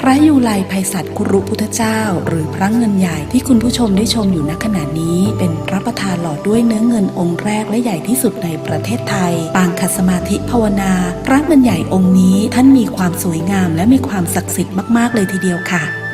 พระยูไลไพศาลคุรุพุทธเจ้า หรือพระเงินใหญ่ที่คุณผู้ชมได้ชมอยู่ณขณะนี้ เป็นพระประธานหล่อด้วยเนื้อเงินองค์แรกและใหญ่ที่สุดในประเทศไทย ปางคัสมาธิภาวนา พระเงินใหญ่องค์นี้ท่านมีความสวยงามและมีความศักดิ์สิทธิ์มาก ๆ เลยทีเดียวค่ะ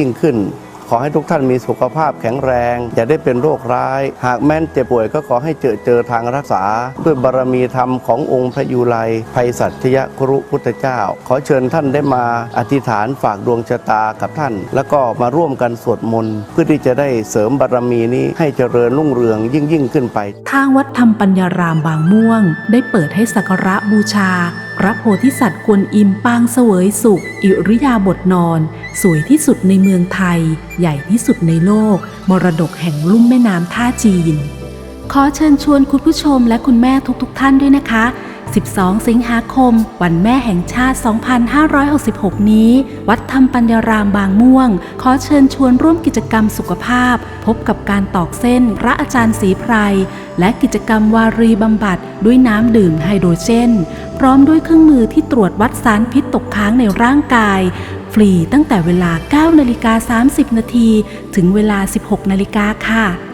ิ่งยิ่งขึ้น ขอให้ทุกท่านมีสุขภาพแข็งแรง อย่าได้เป็นโรคร้าย หากแม้นเจ็บป่วยก็ขอให้เจอเจอทางรักษา ด้วยบารมีธรรมขององค์พระยูไลภัยสัตยครุพุทธเจ้า ขอเชิญท่านได้มาอธิษฐานฝากดวงชะตากับท่าน แล้วก็มาร่วมกันสวดมนต์เพื่อที่จะได้เสริมบารมีนี้ให้เจริญรุ่งเรืองยิ่งยิ่งขึ้นไป ทางวัดธรรมปัญญารามบางม่วง ได้เปิดให้สักการะบูชา ระโพธิสัตว์กวนอิมปางเสวยสุข อิริยาบถนอน สวยที่สุดในเมืองไทย ใหญ่ที่สุดในโลก มรดกแห่งลุ่มแม่น้ำท่าจีน ขอเชิญชวนคุณผู้ชมและคุณแม่ทุกๆทท่านด้วยนะคะ 12 สิงหาคม วันแม่แห่งชาติ 2566 นี้ วัดธรรมปัญญารามบางม่วง ขอเชิญชวนร่วมกิจกรรมสุขภาพ พบกับการตอกเส้นพระอาจารย์ศรีไพร และกิจกรรมวารีบำบัดด้วยน้ำดื่มไฮโดรเจน พร้อมด้วยเครื่องมือที่ตรวจวัดสารพิษตกค้างในร่างกาย ฟรีตั้งแต่เวลา 9 นาฬิกา 30 นาที ถึงเวลา 16 นาฬิกาค่ะ